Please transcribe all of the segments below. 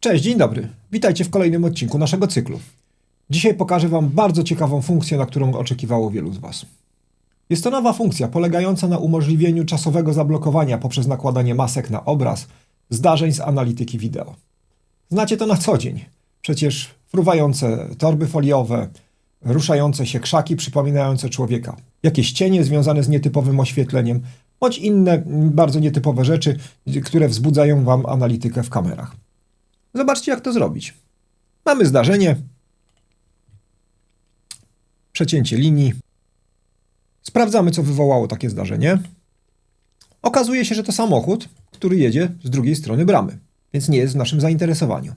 Cześć, dzień dobry. Witajcie w kolejnym odcinku naszego cyklu. Dzisiaj pokażę Wam bardzo ciekawą funkcję, na którą oczekiwało wielu z Was. Jest to nowa funkcja polegająca na umożliwieniu czasowego zablokowania poprzez nakładanie masek na obraz zdarzeń z analityki wideo. Znacie to na co dzień. Przecież fruwające torby foliowe, ruszające się krzaki przypominające człowieka, jakieś cienie związane z nietypowym oświetleniem, bądź inne bardzo nietypowe rzeczy, które wzbudzają Wam analitykę w kamerach. Zobaczcie, jak to zrobić. Mamy zdarzenie, przecięcie linii. Sprawdzamy, co wywołało takie zdarzenie. Okazuje się, że to samochód, który jedzie z drugiej strony bramy, więc nie jest w naszym zainteresowaniu.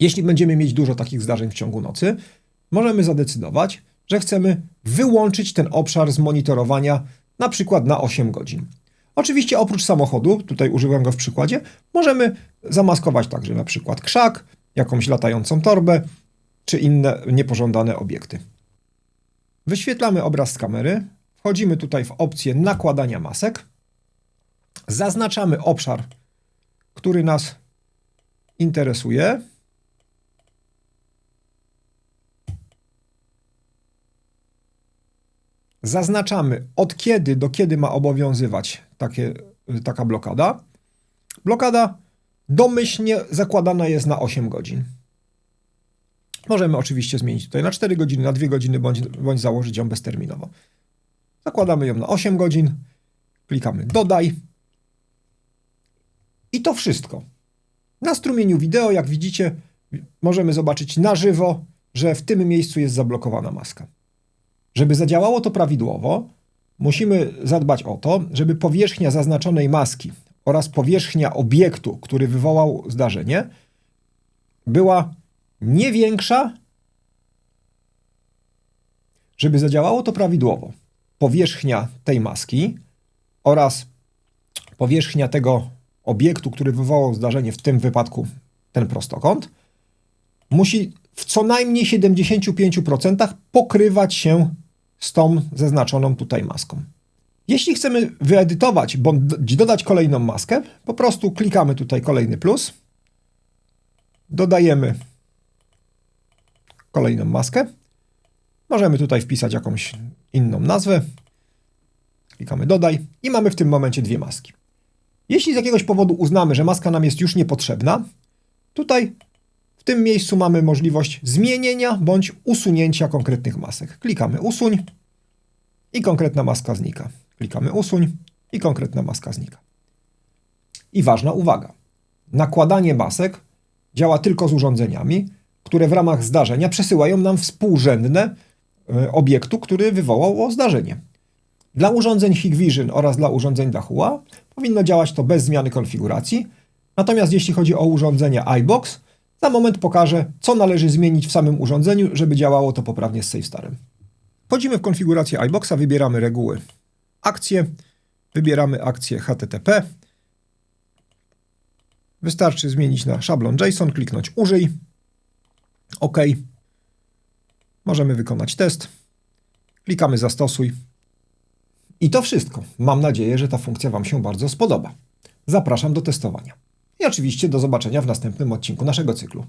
Jeśli będziemy mieć dużo takich zdarzeń w ciągu nocy, możemy zadecydować, że chcemy wyłączyć ten obszar z monitorowania na przykład na 8 godzin. Oczywiście oprócz samochodu, tutaj użyłem go w przykładzie, możemy zamaskować także na przykład krzak, jakąś latającą torbę, czy inne niepożądane obiekty. Wyświetlamy obraz z kamery, wchodzimy tutaj w opcję nakładania masek, zaznaczamy obszar, który nas interesuje. Zaznaczamy od kiedy do kiedy ma obowiązywać takie, taka blokada. Blokada domyślnie zakładana jest na 8 godzin. Możemy oczywiście zmienić tutaj na 4 godziny, na 2 godziny, bądź, bądź założyć ją bezterminowo. Zakładamy ją na 8 godzin, klikamy dodaj. I to wszystko. Na strumieniu wideo, jak widzicie, możemy zobaczyć na żywo, że w tym miejscu jest zablokowana maska. Żeby zadziałało to prawidłowo, musimy zadbać o to, żeby powierzchnia zaznaczonej maski oraz powierzchnia obiektu, który wywołał zdarzenie, była nie większa, żeby zadziałało to prawidłowo. Powierzchnia tej maski oraz powierzchnia tego obiektu, który wywołał zdarzenie, w tym wypadku ten prostokąt, musi w co najmniej 75% pokrywać się z tą zaznaczoną tutaj maską. Jeśli chcemy wyedytować bądź dodać kolejną maskę, po prostu klikamy tutaj kolejny plus, dodajemy kolejną maskę. Możemy tutaj wpisać jakąś inną nazwę. Klikamy dodaj i mamy w tym momencie dwie maski. Jeśli z jakiegoś powodu uznamy, że maska nam jest już niepotrzebna, tutaj w tym miejscu mamy możliwość zmienienia bądź usunięcia konkretnych masek. Klikamy usuń i konkretna maska znika. Klikamy usuń i konkretna maska znika. I ważna uwaga. Nakładanie masek działa tylko z urządzeniami, które w ramach zdarzenia przesyłają nam współrzędne e, obiektu, który wywołał zdarzenie. Dla urządzeń Hikvision oraz dla urządzeń Dahua powinno działać to bez zmiany konfiguracji, natomiast jeśli chodzi o urządzenia iBox, za moment pokażę, co należy zmienić w samym urządzeniu, żeby działało to poprawnie z SafeStarem. Wchodzimy w konfigurację iBoxa, wybieramy reguły akcje, wybieramy akcję HTTP. Wystarczy zmienić na szablon JSON, kliknąć użyj, OK. Możemy wykonać test. Klikamy zastosuj. I to wszystko. Mam nadzieję, że ta funkcja Wam się bardzo spodoba. Zapraszam do testowania. I oczywiście do zobaczenia w następnym odcinku naszego cyklu.